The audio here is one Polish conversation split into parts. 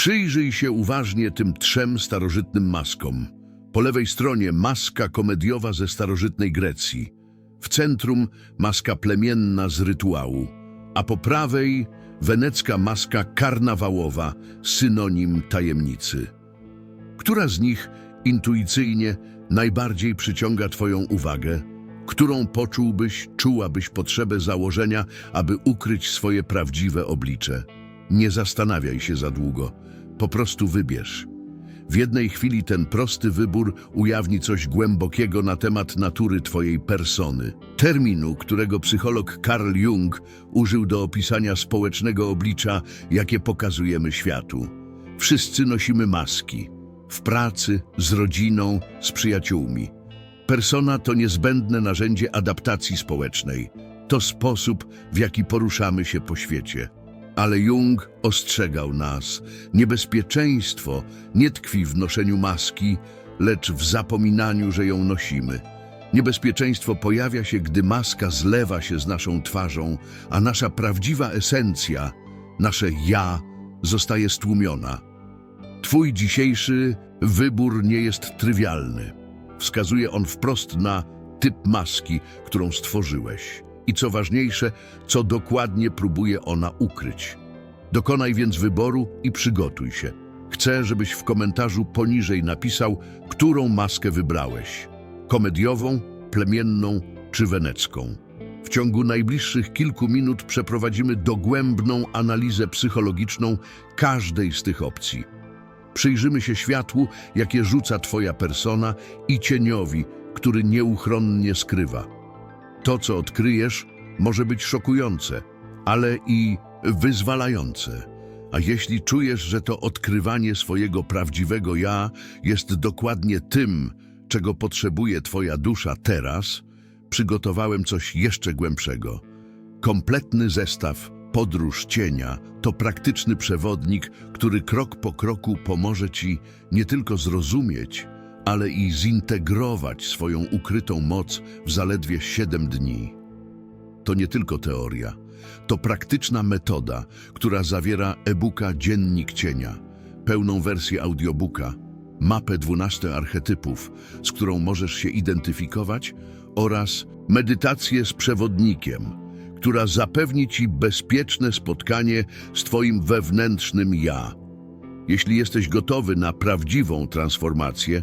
Przyjrzyj się uważnie tym trzem starożytnym maskom. Po lewej stronie maska komediowa ze starożytnej Grecji. W centrum maska plemienna z rytuału, a po prawej wenecka maska karnawałowa, synonim tajemnicy. Która z nich intuicyjnie najbardziej przyciąga Twoją uwagę? Którą poczułbyś, czułabyś potrzebę założenia, aby ukryć swoje prawdziwe oblicze? Nie zastanawiaj się za długo, po prostu wybierz. W jednej chwili ten prosty wybór ujawni coś głębokiego na temat natury Twojej persony. Terminu, którego psycholog Carl Jung użył do opisania społecznego oblicza, jakie pokazujemy światu. Wszyscy nosimy maski. W pracy, z rodziną, z przyjaciółmi. Persona to niezbędne narzędzie adaptacji społecznej. To sposób, w jaki poruszamy się po świecie. Ale Jung ostrzegał nas. Niebezpieczeństwo nie tkwi w noszeniu maski, lecz w zapominaniu, że ją nosimy. Niebezpieczeństwo pojawia się, gdy maska zlewa się z naszą twarzą, a nasza prawdziwa esencja, nasze ja, zostaje stłumiona. Twój dzisiejszy wybór nie jest trywialny. Wskazuje on wprost na typ maski, którą stworzyłeś. I co ważniejsze, co dokładnie próbuje ona ukryć. Dokonaj więc wyboru i przygotuj się. Chcę, żebyś w komentarzu poniżej napisał, którą maskę wybrałeś. Komediową, plemienną czy wenecką. W ciągu najbliższych kilku minut przeprowadzimy dogłębną analizę psychologiczną każdej z tych opcji. Przyjrzymy się światłu, jakie rzuca Twoja persona i cieniowi, który nieuchronnie skrywa. To, co odkryjesz, może być szokujące, ale i wyzwalające. A jeśli czujesz, że to odkrywanie swojego prawdziwego ja jest dokładnie tym, czego potrzebuje Twoja dusza teraz, przygotowałem coś jeszcze głębszego. Kompletny zestaw Podróż Cienia to praktyczny przewodnik, który krok po kroku pomoże Ci nie tylko zrozumieć, ale i zintegrować swoją ukrytą moc w zaledwie 7 dni. To nie tylko teoria, to praktyczna metoda, która zawiera e-booka Dziennik Cienia, pełną wersję audiobooka, mapę 12 archetypów, z którą możesz się identyfikować oraz medytację z przewodnikiem, która zapewni Ci bezpieczne spotkanie z Twoim wewnętrznym ja. Jeśli jesteś gotowy na prawdziwą transformację,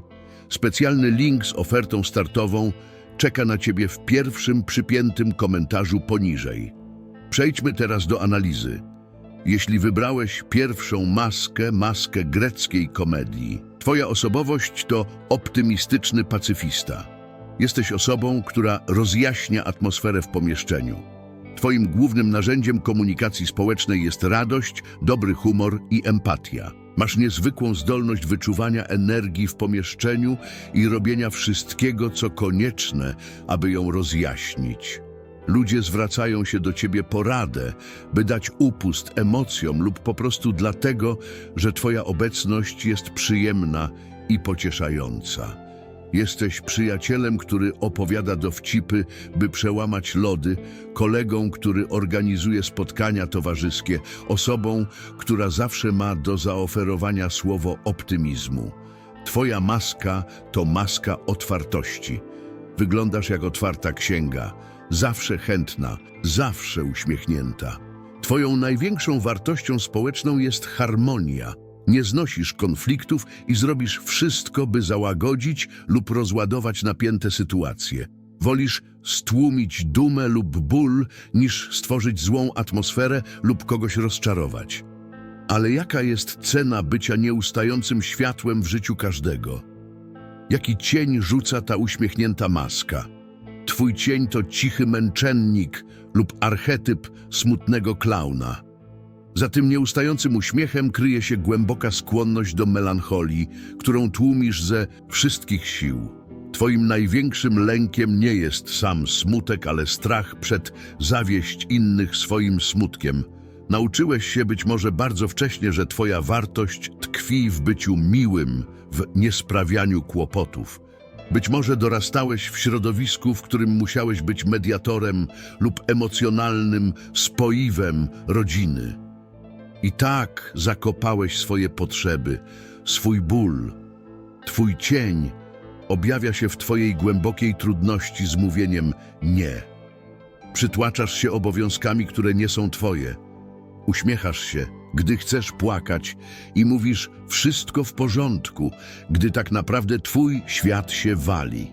specjalny link z ofertą startową czeka na Ciebie w pierwszym przypiętym komentarzu poniżej. Przejdźmy teraz do analizy. Jeśli wybrałeś pierwszą maskę, maskę greckiej komedii, Twoja osobowość to optymistyczny pacyfista. Jesteś osobą, która rozjaśnia atmosferę w pomieszczeniu. Twoim głównym narzędziem komunikacji społecznej jest radość, dobry humor i empatia. Masz niezwykłą zdolność wyczuwania energii w pomieszczeniu i robienia wszystkiego, co konieczne, aby ją rozjaśnić. Ludzie zwracają się do ciebie po radę, by dać upust emocjom lub po prostu dlatego, że twoja obecność jest przyjemna i pocieszająca. Jesteś przyjacielem, który opowiada dowcipy, by przełamać lody, kolegą, który organizuje spotkania towarzyskie, osobą, która zawsze ma do zaoferowania słowo optymizmu. Twoja maska to maska otwartości. Wyglądasz jak otwarta księga, zawsze chętna, zawsze uśmiechnięta. Twoją największą wartością społeczną jest harmonia. Nie znosisz konfliktów i zrobisz wszystko, by załagodzić lub rozładować napięte sytuacje. Wolisz stłumić dumę lub ból, niż stworzyć złą atmosferę lub kogoś rozczarować. Ale jaka jest cena bycia nieustającym światłem w życiu każdego? Jaki cień rzuca ta uśmiechnięta maska? Twój cień to cichy męczennik lub archetyp smutnego klauna. Za tym nieustającym uśmiechem kryje się głęboka skłonność do melancholii, którą tłumisz ze wszystkich sił. Twoim największym lękiem nie jest sam smutek, ale strach przed zawieść innych swoim smutkiem. Nauczyłeś się być może bardzo wcześnie, że Twoja wartość tkwi w byciu miłym, w niesprawianiu kłopotów. Być może dorastałeś w środowisku, w którym musiałeś być mediatorem lub emocjonalnym spoiwem rodziny. I tak zakopałeś swoje potrzeby, swój ból. Twój cień objawia się w twojej głębokiej trudności z mówieniem nie. Przytłaczasz się obowiązkami, które nie są twoje. Uśmiechasz się, gdy chcesz płakać i mówisz wszystko w porządku, gdy tak naprawdę twój świat się wali.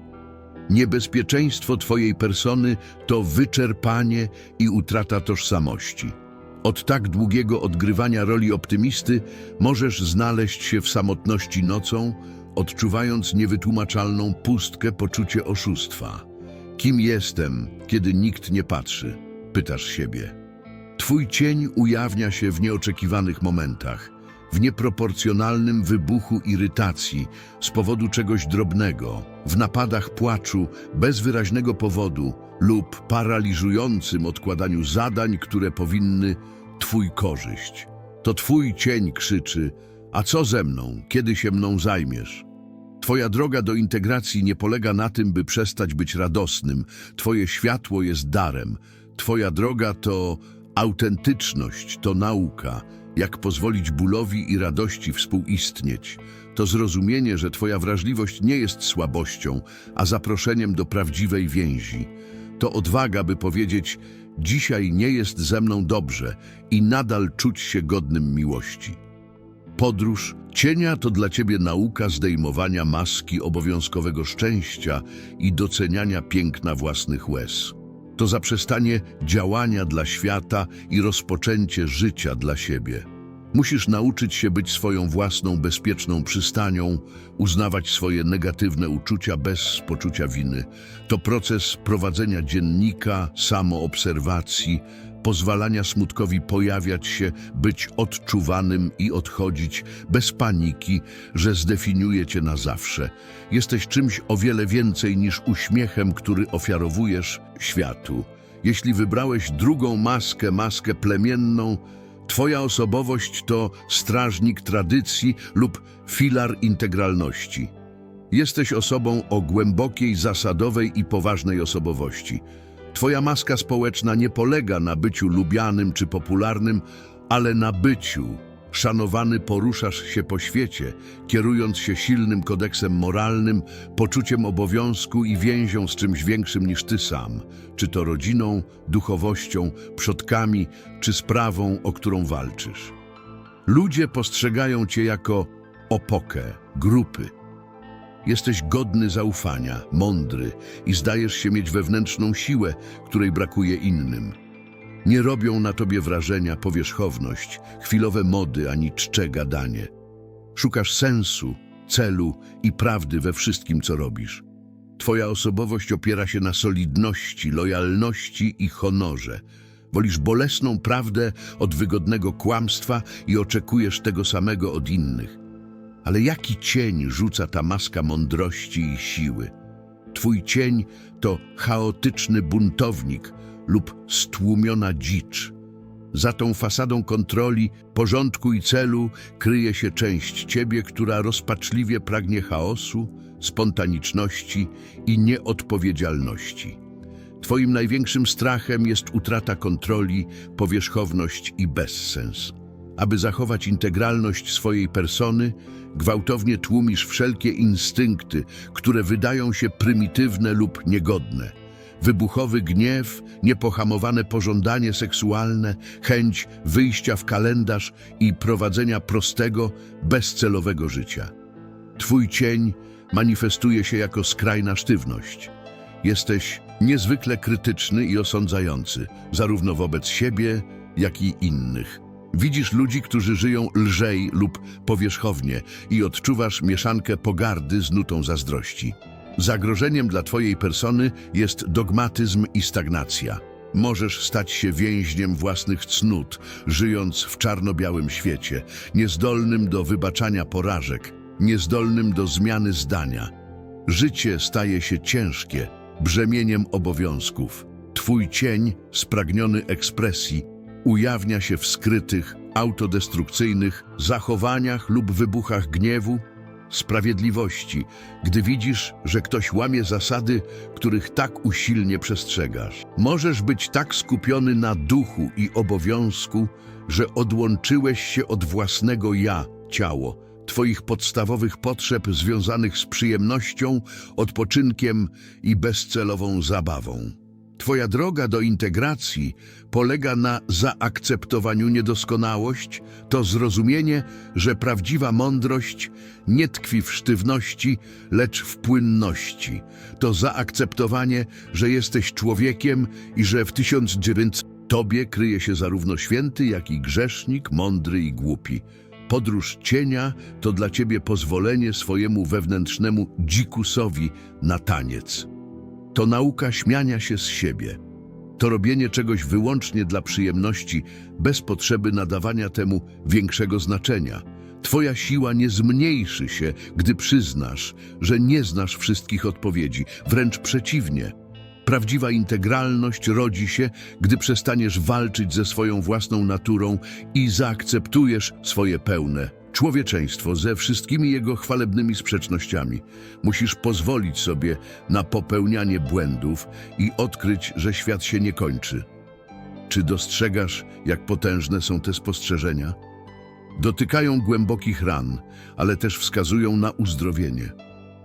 Niebezpieczeństwo twojej persony to wyczerpanie i utrata tożsamości. Od tak długiego odgrywania roli optymisty możesz znaleźć się w samotności nocą, odczuwając niewytłumaczalną pustkę poczucie oszustwa. Kim jestem, kiedy nikt nie patrzy? Pytasz siebie. Twój cień ujawnia się w nieoczekiwanych momentach, w nieproporcjonalnym wybuchu irytacji z powodu czegoś drobnego, w napadach płaczu bez wyraźnego powodu lub paraliżującym odkładaniu zadań, które powinny Twój korzyść. To Twój cień krzyczy, a co ze mną, kiedy się mną zajmiesz? Twoja droga do integracji nie polega na tym, by przestać być radosnym. Twoje światło jest darem. Twoja droga to autentyczność, to nauka, jak pozwolić bólowi i radości współistnieć. To zrozumienie, że Twoja wrażliwość nie jest słabością, a zaproszeniem do prawdziwej więzi. To odwaga, by powiedzieć: Dzisiaj nie jest ze mną dobrze i nadal czuć się godnym miłości. Podróż cienia to dla ciebie nauka zdejmowania maski obowiązkowego szczęścia i doceniania piękna własnych łez. To zaprzestanie działania dla świata i rozpoczęcie życia dla siebie. Musisz nauczyć się być swoją własną bezpieczną przystanią, uznawać swoje negatywne uczucia bez poczucia winy. To proces prowadzenia dziennika, samoobserwacji, pozwalania smutkowi pojawiać się, być odczuwanym i odchodzić bez paniki, że zdefiniuje cię na zawsze. Jesteś czymś o wiele więcej niż uśmiechem, który ofiarowujesz światu. Jeśli wybrałeś drugą maskę, maskę plemienną, Twoja osobowość to strażnik tradycji lub filar integralności. Jesteś osobą o głębokiej, zasadowej i poważnej osobowości. Twoja maska społeczna nie polega na byciu lubianym czy popularnym, ale na byciu. Szanowany poruszasz się po świecie, kierując się silnym kodeksem moralnym, poczuciem obowiązku i więzią z czymś większym niż ty sam, czy to rodziną, duchowością, przodkami, czy sprawą, o którą walczysz. Ludzie postrzegają cię jako opokę, grupy. Jesteś godny zaufania, mądry i zdajesz się mieć wewnętrzną siłę, której brakuje innym. Nie robią na tobie wrażenia powierzchowność, chwilowe mody ani czcze gadanie. Szukasz sensu, celu i prawdy we wszystkim, co robisz. Twoja osobowość opiera się na solidności, lojalności i honorze. Wolisz bolesną prawdę od wygodnego kłamstwa i oczekujesz tego samego od innych. Ale jaki cień rzuca ta maska mądrości i siły? Twój cień to chaotyczny buntownik lub stłumiona dzicz. Za tą fasadą kontroli, porządku i celu kryje się część ciebie, która rozpaczliwie pragnie chaosu, spontaniczności i nieodpowiedzialności. Twoim największym strachem jest utrata kontroli, powierzchowność i bezsens. Aby zachować integralność swojej persony, gwałtownie tłumisz wszelkie instynkty, które wydają się prymitywne lub niegodne. Wybuchowy gniew, niepohamowane pożądanie seksualne, chęć wyjścia w kalendarz i prowadzenia prostego, bezcelowego życia. Twój cień manifestuje się jako skrajna sztywność. Jesteś niezwykle krytyczny i osądzający, zarówno wobec siebie, jak i innych. Widzisz ludzi, którzy żyją lżej lub powierzchownie i odczuwasz mieszankę pogardy z nutą zazdrości. Zagrożeniem dla twojej persony jest dogmatyzm i stagnacja. Możesz stać się więźniem własnych cnót, żyjąc w czarno-białym świecie, niezdolnym do wybaczania porażek, niezdolnym do zmiany zdania. Życie staje się ciężkie, brzemieniem obowiązków. Twój cień, spragniony ekspresji, ujawnia się w skrytych, autodestrukcyjnych zachowaniach lub wybuchach gniewu, sprawiedliwości, gdy widzisz, że ktoś łamie zasady, których tak usilnie przestrzegasz. Możesz być tak skupiony na duchu i obowiązku, że odłączyłeś się od własnego ja, ciało, Twoich podstawowych potrzeb związanych z przyjemnością, odpoczynkiem i bezcelową zabawą. Twoja droga do integracji polega na zaakceptowaniu niedoskonałość, to zrozumienie, że prawdziwa mądrość nie tkwi w sztywności, lecz w płynności. To zaakceptowanie, że jesteś człowiekiem i że w 1900 Tobie kryje się zarówno święty, jak i grzesznik, mądry i głupi. Podróż cienia to dla ciebie pozwolenie swojemu wewnętrznemu dzikusowi na taniec. To nauka śmiania się z siebie. To robienie czegoś wyłącznie dla przyjemności, bez potrzeby nadawania temu większego znaczenia. Twoja siła nie zmniejszy się, gdy przyznasz, że nie znasz wszystkich odpowiedzi, wręcz przeciwnie. Prawdziwa integralność rodzi się, gdy przestaniesz walczyć ze swoją własną naturą i zaakceptujesz swoje pełne człowieczeństwo ze wszystkimi jego chwalebnymi sprzecznościami. Musisz pozwolić sobie na popełnianie błędów i odkryć, że świat się nie kończy. Czy dostrzegasz, jak potężne są te spostrzeżenia? Dotykają głębokich ran, ale też wskazują na uzdrowienie.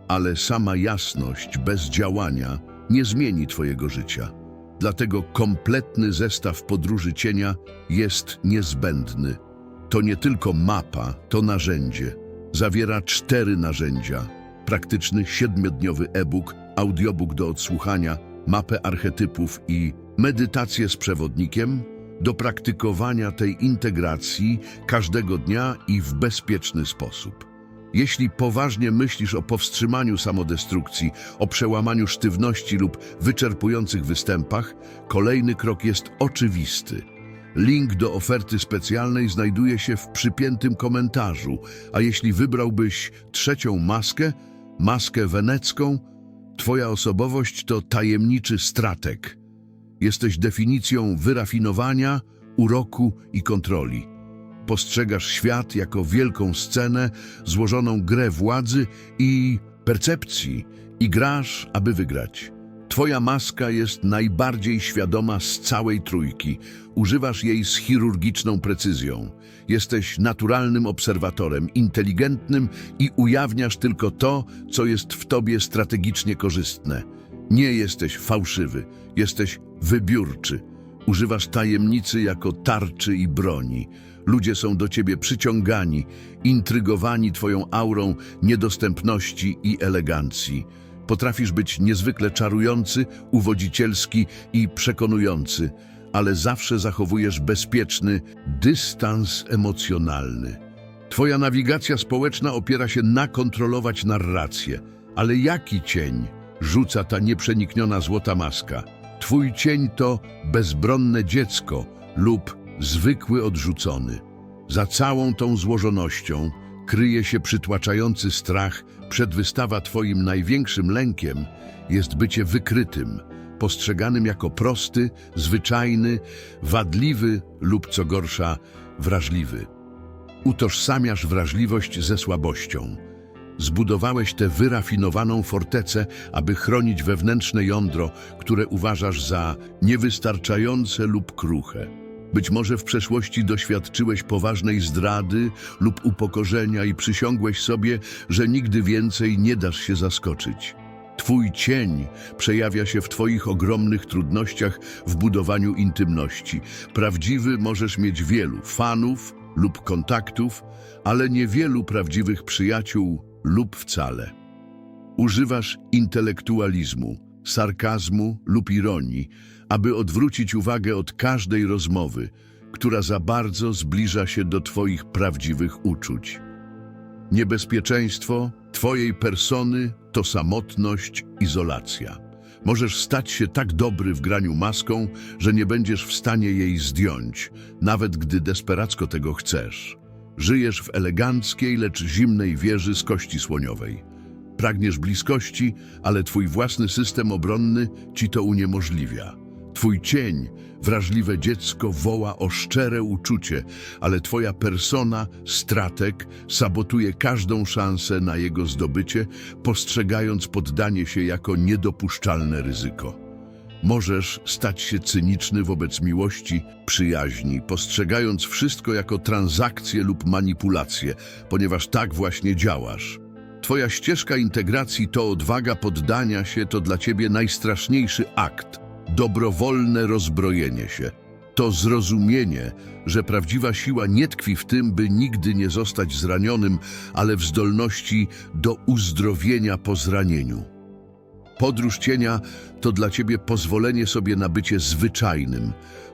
Ale sama jasność bez działania nie zmieni Twojego życia. Dlatego kompletny zestaw podróży cienia jest niezbędny. To nie tylko mapa, to narzędzie. Zawiera cztery narzędzia. Praktyczny siedmiodniowy e-book, audiobook do odsłuchania, mapę archetypów i medytację z przewodnikiem do praktykowania tej integracji każdego dnia i w bezpieczny sposób. Jeśli poważnie myślisz o powstrzymaniu samodestrukcji, o przełamaniu sztywności lub wyczerpujących występach, kolejny krok jest oczywisty. Link do oferty specjalnej znajduje się w przypiętym komentarzu, a jeśli wybrałbyś trzecią maskę, maskę wenecką, twoja osobowość to tajemniczy stratek. Jesteś definicją wyrafinowania, uroku i kontroli. Postrzegasz świat jako wielką scenę, złożoną grę władzy i percepcji i grasz, aby wygrać. Twoja maska jest najbardziej świadoma z całej trójki. Używasz jej z chirurgiczną precyzją. Jesteś naturalnym obserwatorem, inteligentnym i ujawniasz tylko to, co jest w tobie strategicznie korzystne. Nie jesteś fałszywy, jesteś wybiórczy. Używasz tajemnicy jako tarczy i broni. Ludzie są do ciebie przyciągani, intrygowani twoją aurą niedostępności i elegancji. Potrafisz być niezwykle czarujący, uwodzicielski i przekonujący, ale zawsze zachowujesz bezpieczny dystans emocjonalny. Twoja nawigacja społeczna opiera się na kontrolować narrację, ale jaki cień rzuca ta nieprzenikniona złota maska? Twój cień to bezbronne dziecko lub zwykły odrzucony. Za całą tą złożonością kryje się przytłaczający strach przed wystawa Twoim największym lękiem jest bycie wykrytym, postrzeganym jako prosty, zwyczajny, wadliwy lub co gorsza, wrażliwy. Utożsamiasz wrażliwość ze słabością. Zbudowałeś tę wyrafinowaną fortecę, aby chronić wewnętrzne jądro, które uważasz za niewystarczające lub kruche. Być może w przeszłości doświadczyłeś poważnej zdrady lub upokorzenia i przysiągłeś sobie, że nigdy więcej nie dasz się zaskoczyć. Twój cień przejawia się w Twoich ogromnych trudnościach w budowaniu intymności. Prawdziwy możesz mieć wielu fanów lub kontaktów, ale niewielu prawdziwych przyjaciół lub wcale. Używasz intelektualizmu, sarkazmu lub ironii, aby odwrócić uwagę od każdej rozmowy, która za bardzo zbliża się do Twoich prawdziwych uczuć. Niebezpieczeństwo Twojej persony to samotność, izolacja. Możesz stać się tak dobry w graniu maską, że nie będziesz w stanie jej zdjąć, nawet gdy desperacko tego chcesz. Żyjesz w eleganckiej, lecz zimnej wieży z kości słoniowej. Pragniesz bliskości, ale twój własny system obronny ci to uniemożliwia. Twój cień, wrażliwe dziecko, woła o szczere uczucie, ale twoja persona, stratek, sabotuje każdą szansę na jego zdobycie, postrzegając poddanie się jako niedopuszczalne ryzyko. Możesz stać się cyniczny wobec miłości, przyjaźni, postrzegając wszystko jako transakcję lub manipulację, ponieważ tak właśnie działasz. Twoja ścieżka integracji to odwaga poddania się, to dla ciebie najstraszniejszy akt, dobrowolne rozbrojenie się. To zrozumienie, że prawdziwa siła nie tkwi w tym, by nigdy nie zostać zranionym, ale w zdolności do uzdrowienia po zranieniu. Podróż cienia to dla ciebie pozwolenie sobie na bycie zwyczajnym.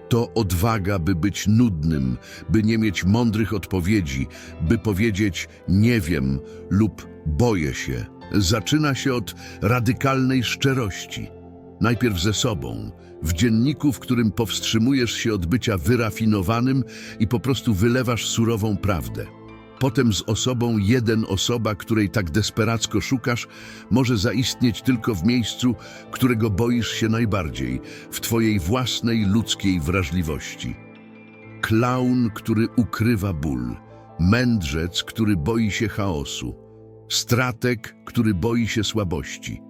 To odwaga, by być nudnym, by nie mieć mądrych odpowiedzi, by powiedzieć nie wiem lub boję się. Zaczyna się od radykalnej szczerości. Najpierw ze sobą, w dzienniku, w którym powstrzymujesz się od bycia wyrafinowanym i po prostu wylewasz surową prawdę. Potem z osobą jeden osoba, której tak desperacko szukasz, może zaistnieć tylko w miejscu, którego boisz się najbardziej, w twojej własnej ludzkiej wrażliwości. Klaun, który ukrywa ból, mędrzec, który boi się chaosu, stratek, który boi się słabości.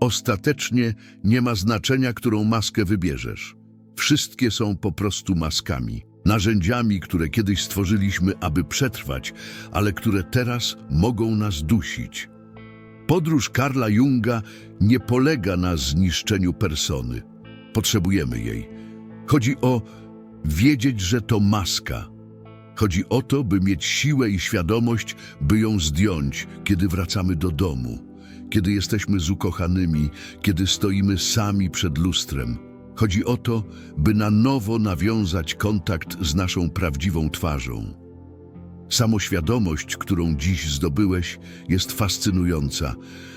Ostatecznie nie ma znaczenia, którą maskę wybierzesz. Wszystkie są po prostu maskami, narzędziami, które kiedyś stworzyliśmy, aby przetrwać, ale które teraz mogą nas dusić. Podróż Karla Junga nie polega na zniszczeniu persony. Potrzebujemy jej. Chodzi o wiedzieć, że to maska. Chodzi o to, by mieć siłę i świadomość, by ją zdjąć, kiedy wracamy do domu, kiedy jesteśmy z ukochanymi, kiedy stoimy sami przed lustrem. Chodzi o to, by na nowo nawiązać kontakt z naszą prawdziwą twarzą. Samoświadomość, którą dziś zdobyłeś, jest fascynująca,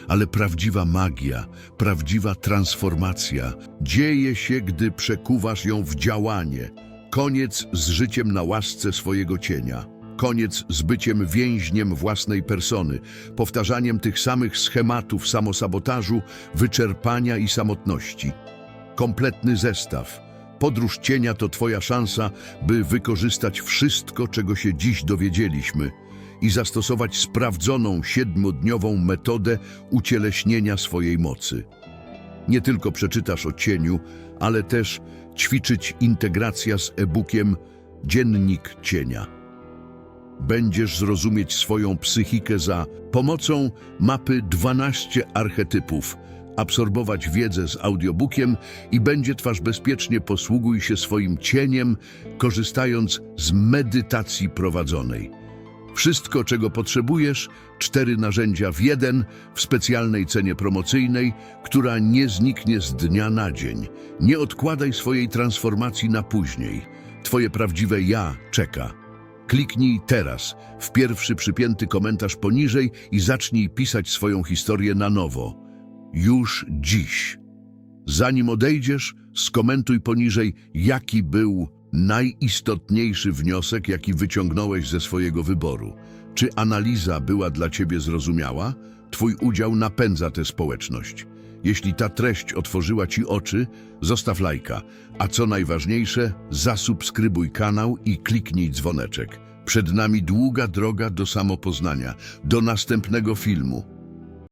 ale prawdziwa magia, prawdziwa transformacja dzieje się, gdy przekuwasz ją w działanie. Koniec z życiem na łasce swojego cienia. Koniec z byciem więźniem własnej persony, powtarzaniem tych samych schematów samosabotażu, wyczerpania i samotności. Kompletny zestaw. Podróż cienia to Twoja szansa, by wykorzystać wszystko, czego się dziś dowiedzieliśmy i zastosować sprawdzoną siedmiodniową metodę ucieleśnienia swojej mocy. Nie tylko przeczytasz o cieniu, ale też ćwiczyć integracja z e-bookiem Dziennik Cienia. Będziesz zrozumieć swoją psychikę za pomocą mapy 12 archetypów, absorbować wiedzę z audiobookiem i będzie twarz bezpiecznie posługuj się swoim cieniem, korzystając z medytacji prowadzonej. Wszystko, czego potrzebujesz, cztery narzędzia w jeden, w specjalnej cenie promocyjnej, która nie zniknie z dnia na dzień. Nie odkładaj swojej transformacji na później. Twoje prawdziwe ja czeka. Kliknij teraz w pierwszy przypięty komentarz poniżej i zacznij pisać swoją historię na nowo. Już dziś. Zanim odejdziesz, skomentuj poniżej, jaki był najistotniejszy wniosek, jaki wyciągnąłeś ze swojego wyboru. Czy analiza była dla ciebie zrozumiała? Twój udział napędza tę społeczność. Jeśli ta treść otworzyła ci oczy, zostaw lajka, a co najważniejsze, zasubskrybuj kanał i kliknij dzwoneczek. Przed nami długa droga do samopoznania. Do następnego filmu.